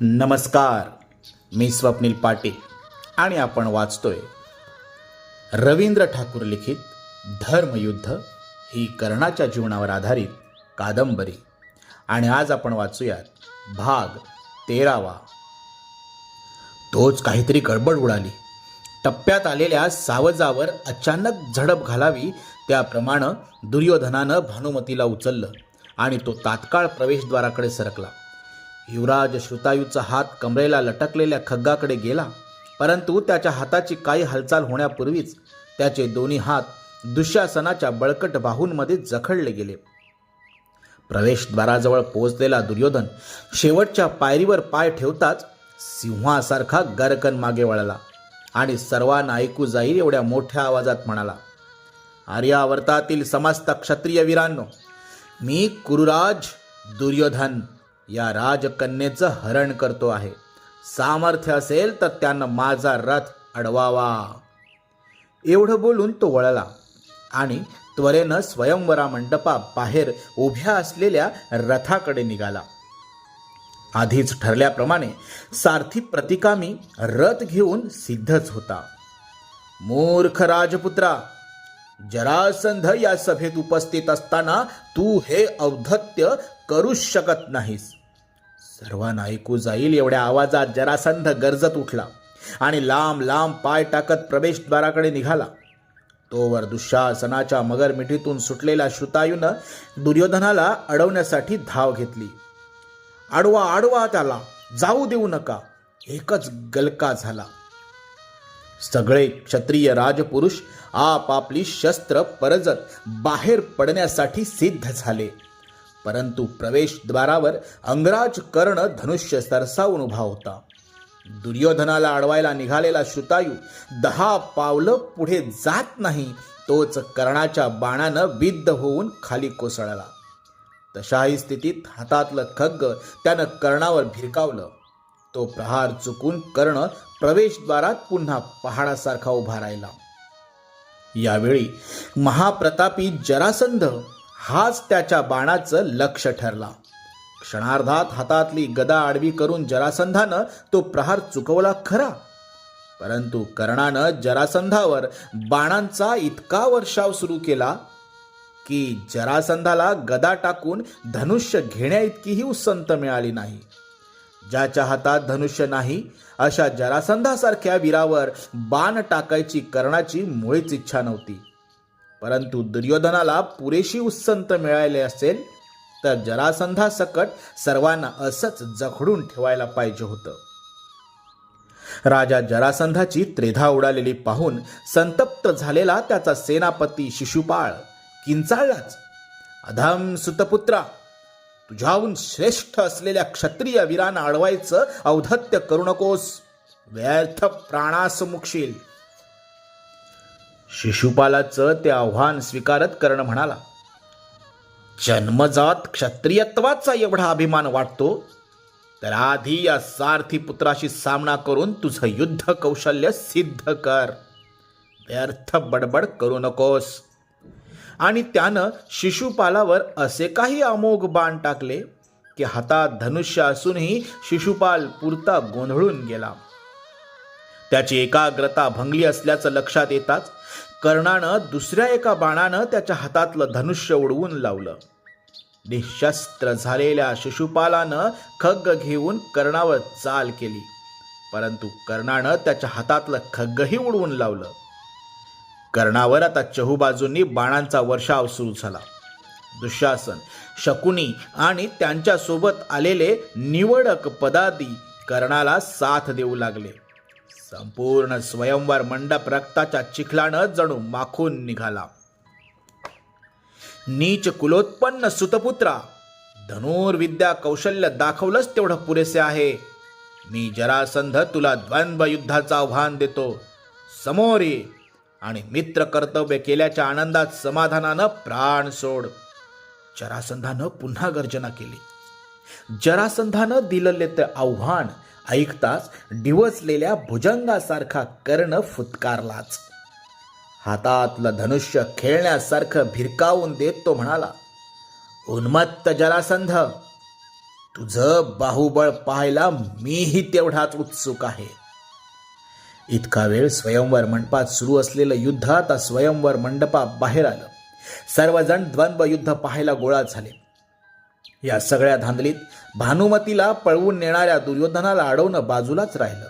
नमस्कार मी स्वप्नील पाटील आणि आपण वाचतोय रवींद्र ठाकूर लिखित धर्मयुद्ध ही कर्णाच्या जीवनावर आधारित कादंबरी. आणि आज आपण वाचूयात भाग तेरावा. तोच काहीतरी गडबड उडाली. टप्प्यात आलेल्या सावजावर अचानक झडप घालावी त्याप्रमाणे दुर्योधनानं भानुमतीला उचललं आणि तो तात्काळ प्रवेशद्वाराकडे सरकला. युवराज श्रुतायूचा हात कमरेला लटकलेल्या खग्गाकडे गेला. परंतु त्याच्या हाताची काही हालचाल होण्यापूर्वीच त्याचे दोन्ही हात दुःशासनाच्या बळकट बाहूंमध्ये जखडले गेले. प्रवेशद्वाराजवळ पोहोचलेला दुर्योधन शेवटच्या पायरीवर पाय ठेवताच सिंहासारखा गरकन मागे वळला आणि सर्वांना ऐकू जाईल एवढ्या मोठ्या आवाजात म्हणाला आर्यावर्तातील समस्त क्षत्रिय वीरांनो मी कुरुराज दुर्योधन या राजकन्येचं हरण करतो आहे. सामर्थ्य असेल तर त्यानं माझा रथ अडवावा. एवढं बोलून तो वळला आणि त्वरेनं स्वयंवरा मंडपा बाहेर उभ्या असलेल्या रथाकडे निघाला. आधीच ठरल्याप्रमाणे सारथी प्रतिकामी रथ घेऊन सिद्धच होता. मूर्ख राजपुत्रा जरासंध या सभेत उपस्थित असताना तू हे औद्धत्य करूच शकत नाहीस. सर्वांना ऐकू जाईल एवढ्या आवाजात जरासंध गरजत उठला आणि लांब लांब पाय टाकत प्रवेशद्वाराकडे निघाला. तोवर दुःशासनाच्या मगरमिठीतून सुटलेला सुटलेल्या श्रुतायूनं दुर्योधनाला अडवण्यासाठी धाव घेतली. आडवा आडवा त्याला जाऊ देऊ नका. एकच गलका झाला. सगळे क्षत्रिय राजपुरुष आपापली शस्त्र परजत बाहेर पडण्यासाठी सिद्ध झाले. परंतु प्रवेशद्वारावर अंगराज कर्ण धनुष्य सरसावून उभा होता. दुर्योधनाला अडवायला निघालेला श्रुतायू दहा पावलं पुढे जात नाही तोच कर्णाच्या बाणानं विद्ध होऊन खाली कोसळला. तशाही स्थितीत हातातलं खग्ग त्यानं कर्णावर भिरकावलं. तो प्रहार चुकून कर्ण प्रवेशद्वारात पुन्हा पहाडासारखा उभा राहिला. यावेळी महाप्रतापी जरासंध हाच त्याच्या बाणाचं लक्ष ठरला. क्षणार्धात हातातली गदा आडवी करून जरासंधानं तो प्रहार चुकवला खरा. परंतु कर्णानं जरासंधावर बाणांचा इतका वर्षाव सुरू केला की जरासंधाला गदा टाकून धनुष्य घेण्या इतकीही उसंत मिळाली नाही. ज्याच्या हातात धनुष्य नाही अशा जरासंधासारख्या वीरावर बाण टाकायची कर्णाची मुळीच इच्छा नव्हती. परंतु दुर्योधनाला पुरेशी उत्संत मिळाले असेल तर जरासंधासकट सर्वांना असंच जखडून ठेवायला पाहिजे होतं. राजा जरासंधाची त्रेधा उडालेली पाहून संतप्त झालेला त्याचा सेनापती शिशुपाळ किंचाळलाच. अधम सुतपुत्रा तुझ्याहून श्रेष्ठ असलेल्या क्षत्रिय वीरांना अडवायचं औधत्य करू नकोस. व्यर्थ प्राणास मुक्षील शिशुपालाचं ते आव्हान स्वीकारत कर्ण म्हणाला जन्मजात क्षत्रियत्वाचा एवढा अभिमान वाटतो तर आधी या सारथी पुत्राशी सामना करून तुझं युद्ध कौशल्य सिद्ध कर. व्यर्थ बडबड करू नकोस. आणि त्यानं शिशुपालावर असे काही अमोघ बाण टाकले की हातात धनुष्य असूनही शिशुपाल पुरता गोंधळून गेला. त्याची एकाग्रता भंगली असल्याचं लक्षात येताच कर्णानं दुसऱ्या एका बाणानं त्याच्या हातातलं धनुष्य उडवून लावलं. निशस्त्र झालेल्या शिशुपालानं खग्ग घेऊन कर्णावर चाल केली. परंतु कर्णानं त्याच्या हातातलं खग्गही उडवून लावलं. कर्णावर आता चहूबाजूंनी बाणांचा वर्षाव सुरू झाला. दुःशासन शकुनी आणि त्यांच्यासोबत आलेले निवडक पदादी कर्णाला साथ देऊ लागले. संपूर्ण स्वयंवर मंडप रक्ताच्या चिखलानं जणू माखून निघाला. नीच कुलोत्पन्न सुतपुत्रा धनुर्विद्या कौशल्य दाखवलंच तेवढं पुरेसे आहे. मी जरासंध तुला द्वंद्व युद्धाचं आव्हान देतो. समोर ये आणि मित्र कर्तव्य केल्याच्या आनंदात समाधानानं प्राण सोड. जरासंधानं पुन्हा गर्जना केली. जरासंधानं दिलेले ते आव्हान ऐकताच डिवचलेल्या भुजंगासारखा कर्ण फुतकारलाच. हातातलं धनुष्य खेळण्यासारखं भिरकावून देत तो म्हणाला उन्मत्त जरासंध तुझं बाहुबळ पाहायला मीही तेवढाच उत्सुक आहे. इतका वेळ स्वयंवर मंडपात सुरू असलेलं युद्ध आता स्वयंवर मंडपा बाहेर आलं. सर्वजण द्वंद्व युद्ध पाहायला गोळा झाले. या सगळ्या धांदलीत भानुमतीला पळवून नेणाऱ्या दुर्योधनाला अडवणं बाजूलाच राहिलं.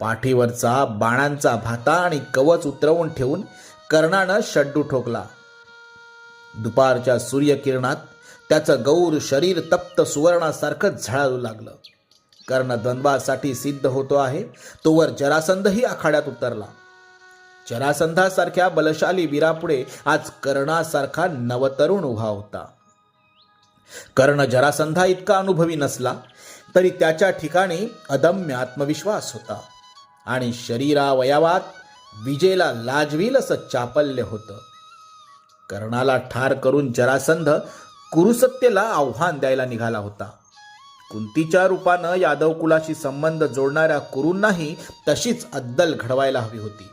पाठीवरचा बाणांचा भाता आणि कवच उतरवून ठेवून कर्णानं शड्डू ठोकला. दुपारच्या सूर्यकिरणात त्याचं गौर शरीर तप्त सुवर्णासारखं झळाळू लागलं. कर्ण द्वंद्वासाठी सिद्ध होतो आहे तोवर जरासंधही आखाड्यात उतरला. जरासंधासारख्या बलशाली वीरापुढे आज कर्णासारखा नवतरुण उभा होता. कर्ण जरासंधा इतका अनुभवी नसला तरी त्याच्या ठिकाणी अदम्य आत्मविश्वास होता आणि शरीरावयवात विजेला लाजवील असं चापल्य होतं. कर्णाला ठार करून जरासंध कुरुसत्तेला आव्हान द्यायला निघाला होता. कुंतीच्या रूपानं यादव कुलाशी संबंध जोडणाऱ्या कुरूंनाही तशीच अद्दल घडवायला हवी होती.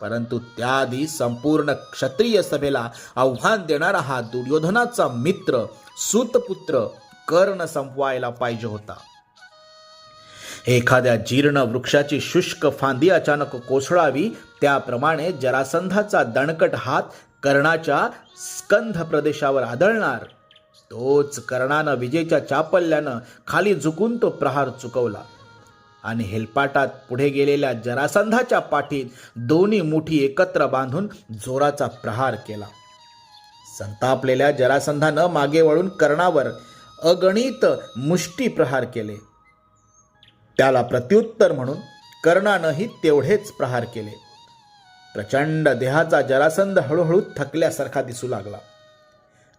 परंतु त्याआधी संपूर्ण क्षत्रिय सभेला आव्हान देणारा हा दुर्योधनाचा मित्र सुतपुत्र कर्ण संपवायला पाहिजे होता. एखाद्या जीर्ण वृक्षाची शुष्क फांदी अचानक कोसळावी त्याप्रमाणे जरासंधाचा दणकट हात कर्णाच्या स्कंध प्रदेशावर आदळणार. तोच कर्णानं विजेच्या चापल्यानं खाली झुकून तो प्रहार चुकवला. आणि हेलपाटात पुढे गेलेल्या जरासंधाच्या पाठीत दोन्ही मुठी एकत्र बांधून जोराचा प्रहार केला. संतापलेल्या जरासंधानं मागे वळून कर्णावर अगणित मुष्टी प्रहार केले. त्याला प्रत्युत्तर म्हणून कर्णानंही तेवढेच प्रहार केले. प्रचंड देहाचा जरासंध हळूहळू थकल्यासारखा दिसू लागला.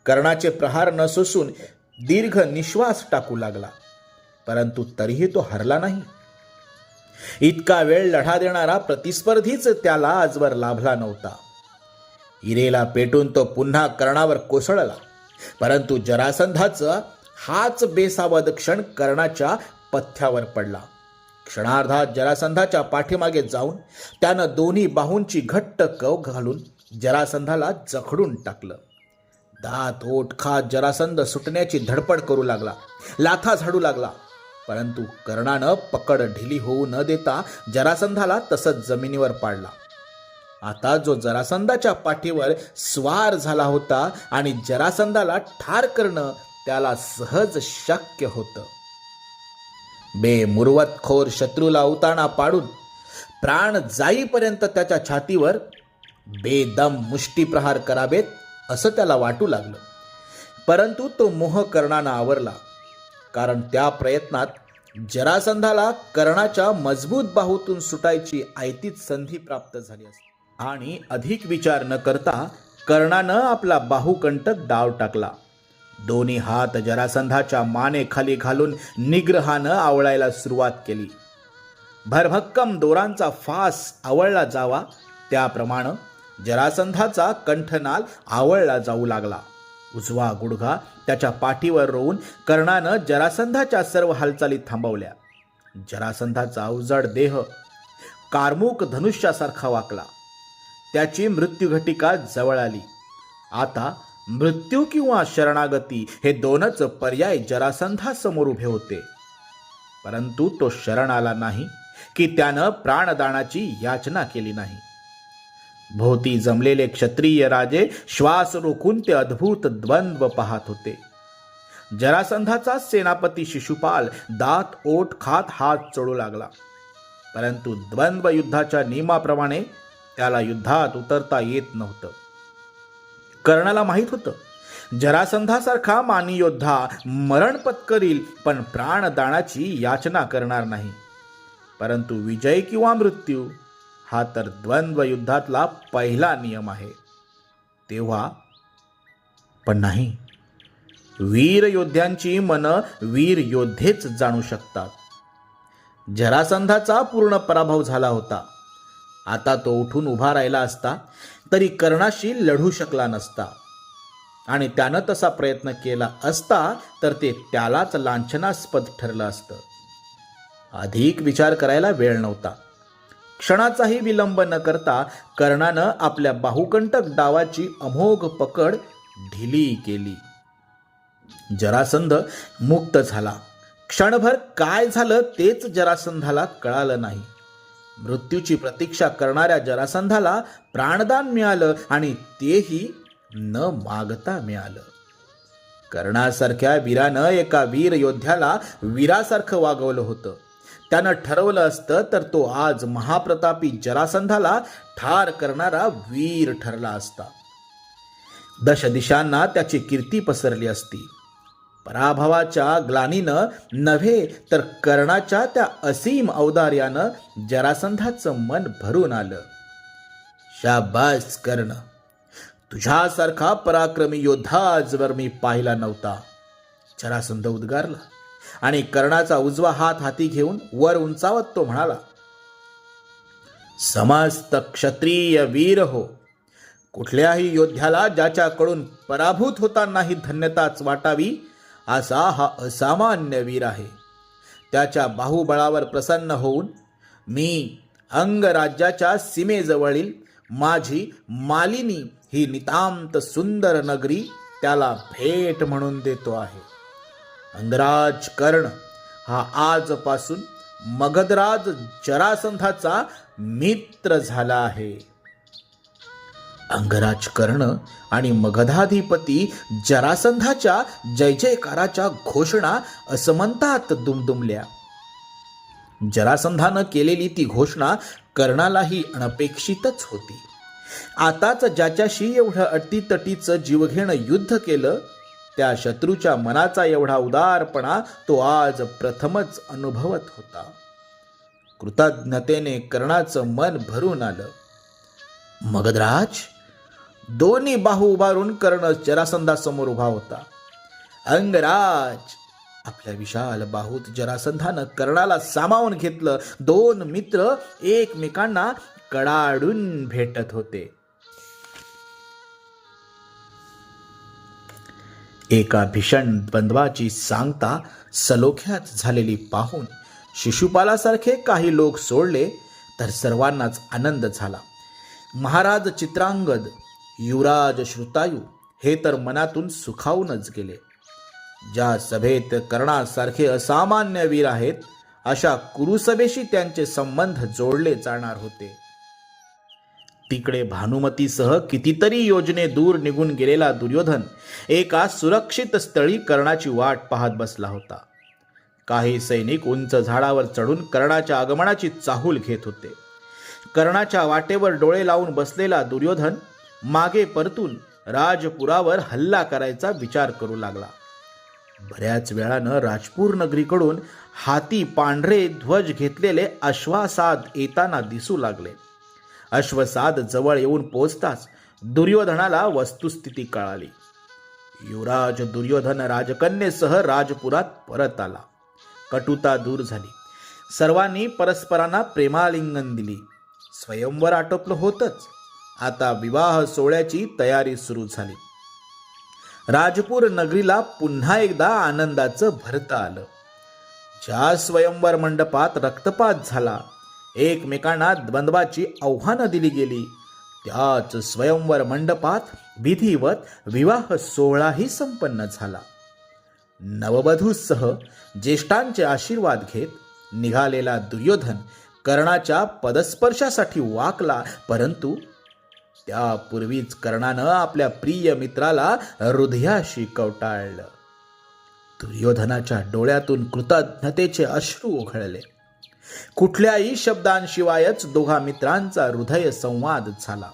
कर्णाचे प्रहार न सोसून दीर्घ निश्वास टाकू लागला परंतु तरीही तो हरला नाही. इतका वेळ लढा देणारा प्रतिस्पर्धीच त्याला आजवर लाभला नव्हता. हिरेला पेटून तो पुन्हा कर्णावर कोसळला. परंतु जरासंधाचं हाच बेसावध क्षण कर्णाच्या पथ्यावर पडला. क्षणार्धात जरासंधाच्या पाठीमागे जाऊन त्यानं दोन्ही बाहूंची घट्ट कव घालून जरासंधाला जखडून टाकलं. दात ओठ खात जरासंध सुटण्याची धडपड करू लागला लाथा झाडू लागला. परंतु कर्णानं पकड ढिली होऊ न देता जरासंधाला तसंच जमिनीवर पाडला. आता जो जरासंधाच्या पाठीवर स्वार झाला होता आणि जरासंधाला ठार करणं त्याला सहज शक्य होतं. बेमुरवतखोर शत्रूला उताणा पाडून प्राण जाईपर्यंत त्याच्या छातीवर बेदम मुष्टीप्रहार करावेत असं त्याला वाटू लागलं. परंतु तो मोह कर्णानं आवरला कारण त्या प्रयत्नात जरासंधाला कर्णाच्या मजबूत बाहूतून सुटायची आयतीच संधी प्राप्त झाली असते. आणि अधिक विचार न करता कर्णानं आपला बाहुकंटक डाव टाकला. दोन्ही हात जरासंधाच्या मानेखाली घालून निग्रहानं आवळायला सुरुवात केली. भरभक्कम दोरांचा फास आवळला जावा त्याप्रमाणे जरासंधाचा कंठनाल आवळला जाऊ लागला. उजवा गुडघा त्याच्या पाठीवर रोवून कर्णानं जरासंधाच्या सर्व हालचाली थांबवल्या. जरासंधाचा उजड देह कारमुक धनुष्यासारखा वाकला. त्याची मृत्यूघटिका जवळ आली. आता मृत्यू किंवा शरणागती हे दोनच पर्याय जरासंधासमोर उभे होते. परंतु तो शरण आला नाही की त्यानं प्राणदानाची याचना केली नाही. भोवती जमलेले क्षत्रिय राजे श्वास रोखून ते अद्भुत द्वंद्व पाहत होते. जरासंधाचा सेनापती शिशुपाल दात ओठ खात हात चढू लागला. परंतु द्वंद्व युद्धाच्या नियमाप्रमाणे त्याला युद्धात उतरता येत नव्हतं. कर्णाला माहीत होतं जरासंधासारखा मानी योद्धा मरण पत्करील पण प्राणदानाची याचना करणार नाही. परंतु विजय किंवा मृत्यू हा तर द्वंद्व युद्धातला पहिला नियम आहे. तेव्हा पण नाही. वीर योद्ध्यांची मन वीर योद्धेच जाणू शकतात. जरासंधाचा पूर्ण पराभव झाला होता. आता तो उठून उभा राहिला असता तरी कर्णाशी लढू शकला नसता. आणि त्यानं तसा प्रयत्न केला असता तर ते त्यालाच लांछनास्पद ठरलं असतं. अधिक विचार करायला वेळ नव्हता. क्षणाचाही विलंब न करता कर्णानं आपल्या बाहुकंटक डावाची अमोघ पकड ढिली केली. जरासंध मुक्त झाला. क्षणभर काय झालं तेच जरासंधाला कळालं नाही. मृत्यूची प्रतीक्षा करणाऱ्या जरासंधाला प्राणदान मिळालं आणि तेही न मागता मिळालं. कर्णासारख्या वीरानं एका वीर योद्ध्याला वीरासारखं वागवलं होतं. त्यानं ठरवलं असतं तर तो आज महाप्रतापी जरासंधाला ठार करणारा वीर ठरला असता. दशदिशांना त्याची कीर्ती पसरली असती. पराभवाच्या ग्लानीनं नव्हे तर कर्णाच्या त्या असीम औदार्यानं जरासंधाचं मन भरून आलं. शाबास कर्ण! तुझ्यासारखा पराक्रमी योद्धा आजवर मी पाहिला नव्हता. जरासंध उद्गारला आणि कर्णाचा उजवा हात हाती घेऊन वर उंचावत तो म्हणाला समस्त क्षत्रिय वीर हो! कुठल्याही योद्ध्याला ज्याच्याकडून पराभूत होतानाही धन्यताच वाटावी असा हा असामान्य वीर आहे. त्याच्या बाहुबळावर प्रसन्न होऊन मी अंगराज्याच्या सीमेजवळील माझी मालिनी ही नितांत सुंदर नगरी त्याला भेट म्हणून देतो आहे. अंगराज कर्ण हा आजपासून मगधराज जरासंधाचा मित्र झाला आहे. अंगराज कर्ण आणि मगधाधिपती जरासंधाच्या जय जयकाराच्या घोषणा असमंतात दुमदुमल्या. जरासंधानं केलेली ती घोषणा कर्णालाही अनपेक्षितच होती. आताच ज्याच्याशी एवढं अटीतटीचं जीवघेणं युद्ध केलं त्या शत्रूच्या मनाचा एवढा उदारपणा तो आज प्रथमच अनुभवत होता. कृतज्ञतेने कर्णाचं मन भरून आलं. मगधराज दोन्ही बाहू उभारून कर्ण जरासंधासमोर उभा होता. अंगराज आपल्या विशाल बाहूत जरासंधानं कर्णाला सामावून घेतलं. दोन मित्र एकमेकांना कडाडून भेटत होते. एका भीषण बंधवाची सांगता सलोख्यात झालेली पाहून शिशुपालासारखे काही लोक सोडले तर सर्वांनाच आनंद झाला. महाराज चित्रांगद युवराज श्रुतायू हे तर मनातून सुखावूनच गेले. ज्या सभेत कर्णासारखे असामान्य वीर आहेत अशा कुरुसभेशी त्यांचे संबंध जोडले जाणार होते. तिकडे भानुमतीसह कितीतरी योजने दूर निघून गेलेला दुर्योधन एका सुरक्षित स्थळी कर्णाची वाट पाहत बसला होता. काही सैनिक उंच झाडावर चढून कर्णाच्या आगमनाची चाहूल घेत होते. कर्णाच्या वाटेवर डोळे लावून बसलेला दुर्योधन मागे परतून राजपुरावर हल्ला करायचा विचार करू लागला. बऱ्याच वेळानं राजपूर नगरीकडून हाती पांढरे ध्वज घेतलेले अश्वासाद येताना दिसू लागले. अश्वसाद जवळ येऊन पोचताच दुर्योधनाला वस्तुस्थिती कळाली. युवराज दुर्योधन राजकन्येसह राजपुरात परत आला. कटुता दूर झाली. सर्वांनी परस्परांना प्रेमालिंगन दिली. स्वयंवर आटोपलं होतच. आता विवाह सोहळ्याची तयारी सुरू झाली. राजपूर नगरीला पुन्हा एकदा आनंदाचं भरता आलं. ज्या स्वयंवर मंडपात रक्तपात झाला एकमेकांना द्वंद्वाची आव्हानं दिली गेली त्याच स्वयंवर मंडपात विधिवत विवाह सोहळाही संपन्न झाला. नववधूसह ज्येष्ठांचे आशीर्वाद घेत निघालेला दुर्योधन कर्णाच्या पदस्पर्शासाठी वाकला परंतु त्यापूर्वीच कर्णानं आपल्या प्रिय मित्राला हृदयाशी कवटाळलं. दुर्योधनाच्या डोळ्यातून कृतज्ञतेचे अश्रू ओघळले कुठल्याही शब्दांशिवायच दोघा मित्रांचा हृदय संवाद झाला.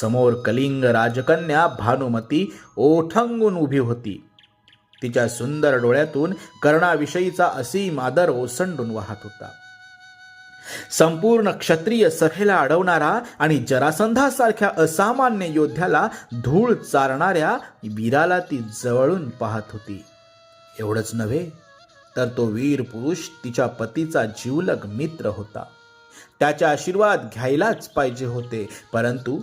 समोर कलिंग राजकन्या भानुमती ओठंगून उभी होती. तिच्या सुंदर डोळ्यातून कर्णाविषयीचा असीम आदर ओसंडून वाहत होता. संपूर्ण क्षत्रिय सभेला अडवणारा आणि जरासंधासारख्या असामान्य योद्ध्याला धूळ चारणाऱ्या वीराला ती जवळून पाहत होती. एवढंच नव्हे तर तो वीर पुरुष तिच्या पतीचा जीवलग मित्र होता. त्याचे आशीर्वाद घ्यायलाच पाहिजे होते परंतु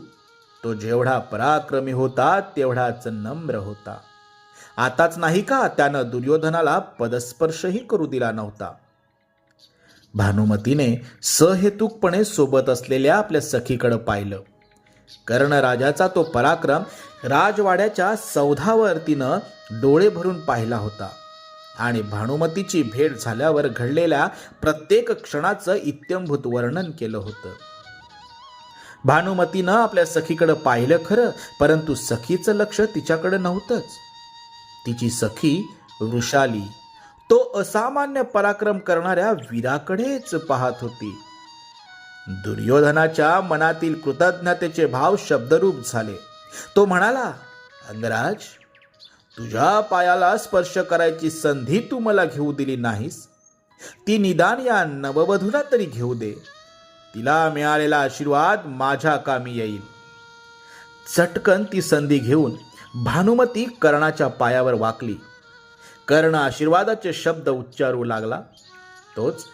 तो जेवढा पराक्रमी होता तेवढाच नम्र होता. आताच नाही का त्यानं दुर्योधनाला पदस्पर्शही करू दिला नव्हता? भानुमतीने सहेतुकपणे सोबत असलेल्या आपल्या सखीकडे पाहिलं. कर्णराजाचा तो पराक्रम राजवाड्याच्या सौधावर तिनं डोळे भरून पाहिला होता आणि भानुमतीची भेट झाल्यावर घडलेल्या प्रत्येक क्षणाचं इत्यंभूत वर्णन केलं होतं. भानुमतीनं आपल्या सखीकडं पाहिलं खरं परंतु सखीचं लक्ष तिच्याकडे नव्हतंच. तिची सखी वृषाली. तो असामान्य पराक्रम करणाऱ्या वीराकडेच पाहत होती. दुर्योधनाच्या मनातील कृतज्ञतेचे भाव शब्दरूप झाले. तो म्हणाला अंगराज तुझ्या पायाला स्पर्श करायची संधी तू मला घेऊ दिली नाहीस. ती निदान या नववधूला तरी घेऊ दे. तिला मिळालेला आशीर्वाद माझ्या कामी येईल. चटकन ती संधी घेऊन भानुमती कर्णाच्या पायावर वाकली. कर्ण आशीर्वादाचे शब्द उच्चारू लागला. तोच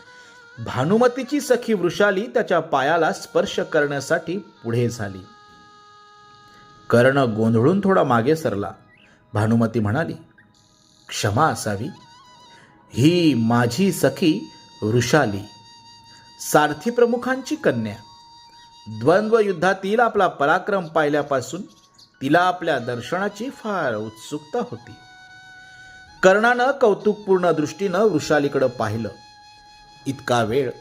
भानुमतीची सखी वृषाली त्याच्या पायाला स्पर्श करण्यासाठी पुढे झाली. कर्ण गोंधळून थोडा मागे सरला. भानुमती म्हणाली क्षमा असावी. ही माझी सखी वृषाली. सारथी प्रमुखांची कन्या. द्वंद्व युद्धातील आपला पराक्रम पाहिल्यापासून तिला आपल्या दर्शनाची फार उत्सुकता होती. कर्णानं कौतुकपूर्ण दृष्टीनं वृषालीकडं पाहिलं. इतका वेळ.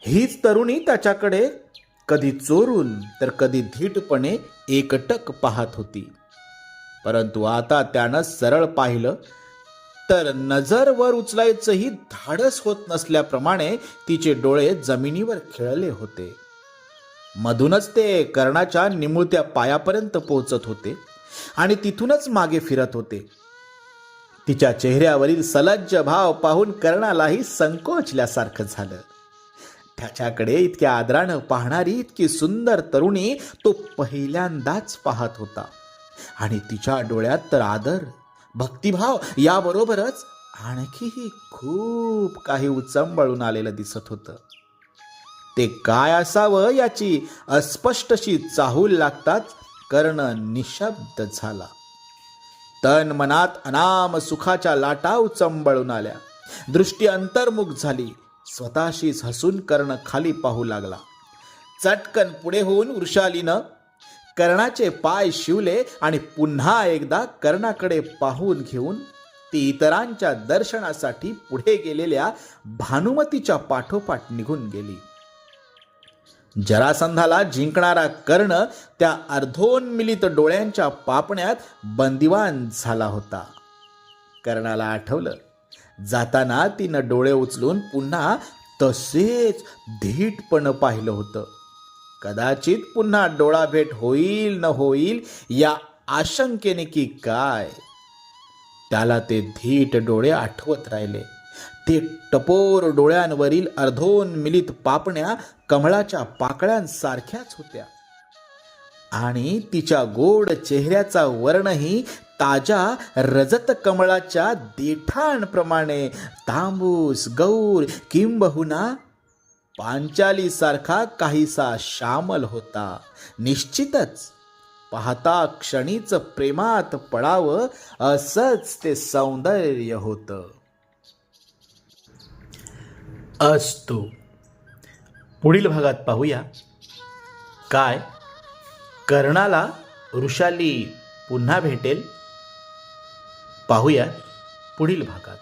हीच तरुणी त्याच्याकडे कधी चोरून तर कधी धीटपणे एकटक पाहत होती. परंतु आता त्यानं सरळ पाहिलं तर नजर वर उचलायचंही धाडस होत नसल्याप्रमाणे तिचे डोळे जमिनीवर खेळले होते. मधूनच ते कर्णाच्या निमुळत्या पायापर्यंत पोहोचत होते आणि तिथूनच मागे फिरत होते. तिच्या चेहऱ्यावरील सलज्ज भाव पाहून कर्णालाही संकोचल्यासारखं झालं. त्याच्याकडे इतक्या आदरानं पाहणारी इतकी सुंदर तरुणी तो पहिल्यांदाच पाहत होता. आणि तिच्या डोळ्यात तर आदर भक्तिभाव याबरोबरच आणखीही खूप काही उचंबळून आलेलं दिसत होतं. ते काय असावं याची अस्पष्टशी चाहूल लागताच कर्ण निशब्द झाला. तन मनात अनाम सुखाच्या लाटा उचंबळून आल्या. दृष्टी अंतर्मुख झाली. स्वतःशीच हसून कर्ण खाली पाहू लागला. चटकन पुढे होऊन वृषालीनं कर्णाचे पाय शिवले आणि पुन्हा एकदा कर्णाकडे पाहून घेऊन ती इतरांच्या दर्शनासाठी पुढे गेलेल्या भानुमतीच्या पाठोपाठ निघून गेली. जरासंधाला जिंकणारा कर्ण त्या अर्धोन्मिलित डोळ्यांच्या पापण्यात बंदिवान झाला होता. कर्णाला आठवलं. जाताना तिनं डोळे उचलून पुन्हा तसेच धीटपण पाहिलं होतं. कदाचित पुन्हा डोळा भेट होईल न होईल या आशंकेने की काय? त्याला ते धीट डोळे आठवत राहिले. ते टपोर डोळ्यांवरील अर्धोन्मिलित पापण्या कमळाच्या पाकळ्यांसारख्याच होत्या. आणि तिच्या गोड चेहऱ्याचा वर्णही ताज्या रजत कमळाच्या देठांप्रमाणे तांबूस गौर किंबहुना पांचाली सारखा काहीसा श्यामल होता. निश्चितच पाहता क्षणीच प्रेमात पडावं असंच ते सौंदर्य होतं. असतो। पुढील भागात पाहूया. काय? कर्णाला ऋषाली पुन्हा भेटेल. पाहूया पुढील भागात.